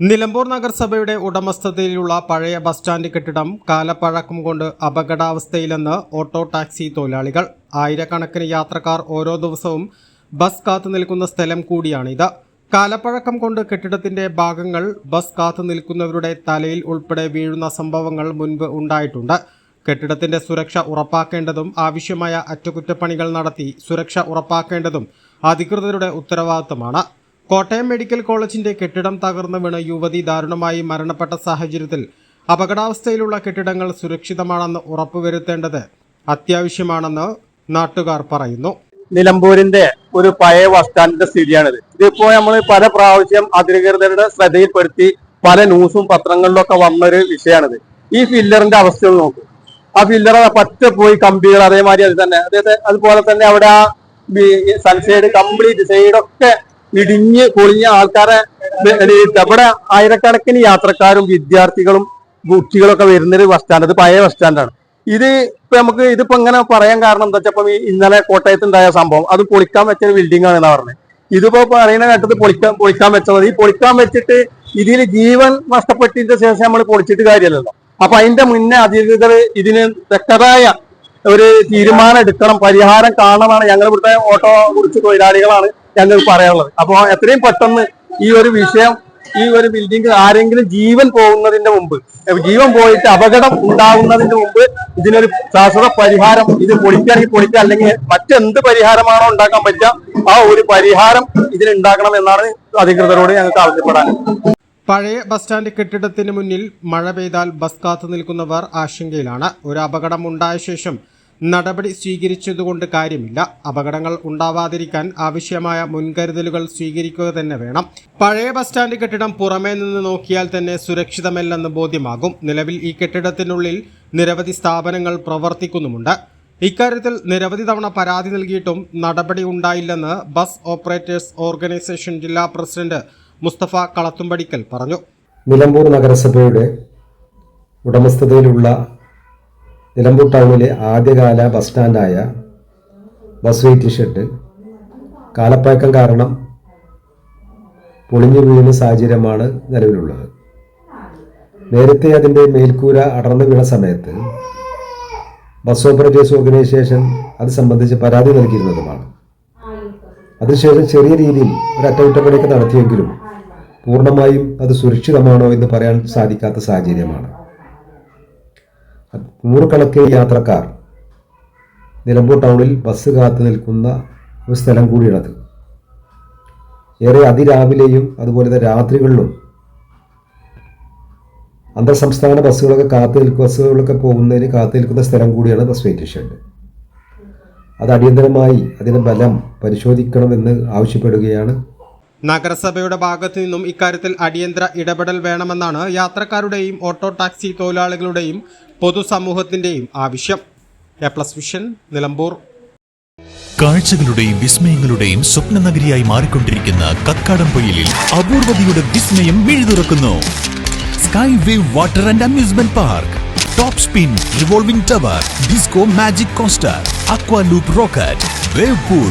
നിലമ്പൂർ നഗരസഭയുടെ ഉടമസ്ഥതയിലുള്ള പഴയ ബസ് സ്റ്റാൻഡ് കെട്ടിടം കാലപ്പഴക്കം കൊണ്ട് അപകടാവസ്ഥയിലെന്ന് ഓട്ടോ ടാക്സി തൊഴിലാളികൾ. ആയിരക്കണക്കിന് യാത്രക്കാർ ഓരോ ദിവസവും ബസ് കാത്തു നിൽക്കുന്ന സ്ഥലം കൂടിയാണിത്. കാലപ്പഴക്കം കൊണ്ട് കെട്ടിടത്തിന്റെ ഭാഗങ്ങൾ ബസ് കാത്തു നിൽക്കുന്നവരുടെ തലയിൽ ഉൾപ്പെടെ വീഴുന്ന സംഭവങ്ങൾ മുൻപ് ഉണ്ടായിട്ടുണ്ട്. കെട്ടിടത്തിന്റെ സുരക്ഷ ഉറപ്പാക്കേണ്ടതും ആവശ്യമായ അറ്റകുറ്റപ്പണികൾ നടത്തി സുരക്ഷ ഉറപ്പാക്കേണ്ടതും അധികൃതരുടെ ഉത്തരവാദിത്തമാണ്. കോട്ടയം മെഡിക്കൽ കോളേജിന്റെ കെട്ടിടം തകർന്നു വീണ് യുവതി ദാരുണമായി മരണപ്പെട്ട സാഹചര്യത്തിൽ അപകടാവസ്ഥയിലുള്ള കെട്ടിടങ്ങൾ സുരക്ഷിതമാണെന്ന് ഉറപ്പുവരുത്തേണ്ടത് അത്യാവശ്യമാണെന്ന് നാട്ടുകാർ പറയുന്നു. നിലമ്പൂരിന്റെ ഒരു പഴയ ബസ് സ്ഥിതിയാണിത്. ഇതിപ്പോ നമ്മൾ പല പ്രാവശ്യം അധികൃതരുടെ ശ്രദ്ധയിൽപ്പെടുത്തി പല ന്യൂസും പത്രങ്ങളിലൊക്കെ വന്നൊരു വിഷയമാണിത് ഈ ഫില്ലറിന്റെ അവസ്ഥ നോക്കൂ. ആ ഫില്ലർ പറ്റ പോയി കമ്പികൾ അതേമാതിരി അത് തന്നെ. അതേ അതുപോലെ തന്നെ അവിടെ ആ സൺസൈഡ് കംപ്ലീറ്റ് സൈഡൊക്കെ ഇടിഞ്ഞ് പൊളിഞ്ഞ ആൾക്കാരെ ഇവിടെ ആയിരക്കണക്കിന് യാത്രക്കാരും വിദ്യാർത്ഥികളും കുട്ടികളൊക്കെ വരുന്നൊരു ബസ് സ്റ്റാൻഡ് ഇത് പഴയ ബസ് സ്റ്റാൻഡാണ് ഇത് ഇപ്പൊ നമുക്ക് ഇതിപ്പോ ഇങ്ങനെ പറയാൻ കാരണം എന്താ വെച്ചപ്പോ ഇന്നലെ കോട്ടയത്ത് ഉണ്ടായ സംഭവം. അത് പൊളിക്കാൻ വെച്ച ബിൽഡിംഗ് ആണെന്നാ പറഞ്ഞത് ഇതിപ്പോ പറയുന്ന കേട്ടത് പൊളിക്കാൻ പൊളിക്കാൻ വെച്ചത്. ഈ പൊളിക്കാൻ വെച്ചിട്ട് ഇതിൽ ജീവൻ നഷ്ടപ്പെട്ടതിന്റെ ശേഷം നമ്മൾ പൊളിച്ചിട്ട് കാര്യമല്ലല്ലോ അപ്പൊ അതിന്റെ മുന്നേ അധികൃതർ ഇതിന് വ്യക്തമായ ഒരു തീരുമാനം എടുക്കണം. പരിഹാരം കാണണമെന്നാണ് ഞങ്ങൾ ഇവിടുത്തെ ഓട്ടോ കുറിച്ച് തൊഴിലാളികളാണ് ഞങ്ങൾ പറയാനുള്ളത്. അപ്പൊ എത്രയും പെട്ടെന്ന് ഈ ഒരു വിഷയം ഈ ഒരു ബിൽഡിംഗ് ആരെങ്കിലും ജീവൻ പോകുന്നതിന്റെ മുമ്പ് ജീവൻ പോയിട്ട് അപകടം ഉണ്ടാകുന്നതിന്റെ മുമ്പ് ഇതിനൊരു ശാശ്വത പരിഹാരം ഇത് പൊളിക്കുകയാണെങ്കിൽ പൊളിക്കുക അല്ലെങ്കിൽ മറ്റെന്ത് പരിഹാരമാണോ ഉണ്ടാക്കാൻ പറ്റുക ആ ഒരു പരിഹാരം ഇതിനുണ്ടാക്കണം എന്നാണ് അധികൃതരോട് ഞങ്ങൾക്ക് ആവശ്യപ്പെടാൻ. പഴയ ബസ് സ്റ്റാൻഡ് കെട്ടിടത്തിന് മുന്നിൽ മഴ പെയ്താൽ ബസ് കാത്തു നിൽക്കുന്നവർ ആശങ്കയിലാണ്. ഒരു അപകടം ഉണ്ടായ ശേഷം നടപടി സ്വീകരിച്ചതുകൊണ്ട് കാര്യമില്ല. അപകടങ്ങൾ ഉണ്ടാവാതിരിക്കാൻ ആവശ്യമായ മുൻകരുതലുകൾ സ്വീകരിക്കുക തന്നെ വേണം. പഴയ ബസ് സ്റ്റാൻഡ് കെട്ടിടം പുറമേ നിന്ന് നോക്കിയാൽ തന്നെ സുരക്ഷിതമല്ലെന്ന് ബോധ്യമാകും. നിലവിൽ ഈ കെട്ടിടത്തിനുള്ളിൽ നിരവധി സ്ഥാപനങ്ങൾ പ്രവർത്തിക്കുന്നുമുണ്ട്. ഇക്കാര്യത്തിൽ നിരവധി തവണ പരാതി നൽകിയിട്ടും നടപടി ഉണ്ടായില്ലെന്ന് ബസ് ഓപ്പറേറ്റേഴ്സ് ഓർഗനൈസേഷൻ ജില്ലാ പ്രസിഡന്റ് മുസ്തഫ കളത്തുംപടിക്കൽ പറഞ്ഞു. നിലമ്പൂർ നഗരസഭയുടെ ഉടമസ്ഥതയിലുള്ള നിലമ്പൂർ ടൗണിലെ ആദ്യകാല ബസ് സ്റ്റാൻഡായ ബസ് വെയിറ്റിംഗ് ഷെഡ് കാലപ്പഴക്കം കാരണം പൊളിഞ്ഞു വീഴുന്ന സാഹചര്യമാണ് നിലവിലുള്ളത്. നേരത്തെ അതിന്റെ മേൽക്കൂര അടർന്നു വീണ സമയത്ത് ബസ് ഓപ്പറേറ്റേഴ്സ് ഓർഗനൈസേഷൻ അത് സംബന്ധിച്ച് പരാതി നൽകിയിരുന്നതുമാണ്. അതിനുശേഷം ചെറിയ രീതിയിൽ ഒരു അറ്റകുറ്റപ്പണിയൊക്കെ നടത്തിയെങ്കിലും പൂർണമായും അത് സുരക്ഷിതമാണോ എന്ന് പറയാൻ സാധിക്കാത്ത സാഹചര്യമാണ്. നൂറുകണക്കിന് യാത്രക്കാർ നിലമ്പൂർ ടൗണിൽ ബസ് കാത്തു നിൽക്കുന്ന ഒരു സ്ഥലം കൂടിയാണത്. ഏറെ അതിരാവിലെയും അതുപോലെ തന്നെ രാത്രികളിലും അന്തർ സംസ്ഥാന ബസ്സുകളൊക്കെ കാത്തു നിൽക്കുക ബസ്സുകളൊക്കെ പോകുന്നതിന് കാത്തു നിൽക്കുന്ന സ്ഥലം കൂടിയാണ് ബസ് വെയിറ്റിംഗ് ഷെഡ് അത് അടിയന്തരമായി അതിന്റെ ബലം പരിശോധിക്കണമെന്ന് ആവശ്യപ്പെടുകയാണ്. നഗരസഭയുടെ ഭാഗത്തു നിന്നും ഇക്കാര്യത്തിൽ അടിയന്തര ഇടപെടൽ വേണമെന്നാണ് യാത്രക്കാരുടെയും ഓട്ടോ ടാക്സി തൊഴിലാളികളുടെയും പൊതുസമൂഹത്തിന്റെയും ആവശ്യം. A plus vision Nilambur. കാഴ്ചകളുടെയും വിസ്മയങ്ങളുടെയും സ്വപ്ന നഗരിയായി മാറിക്കൊണ്ടിരിക്കുന്ന കക്കാടംപൊയിലിൽ അപൂർവതയുടെ വിസ്മയം മിഴുതുറക്കുന്നു sky wave water and amusement park top spin revolving tower disco magic coaster aqua loop rocket wave pool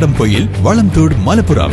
Kakkadampoyil Valamthode Malappuram.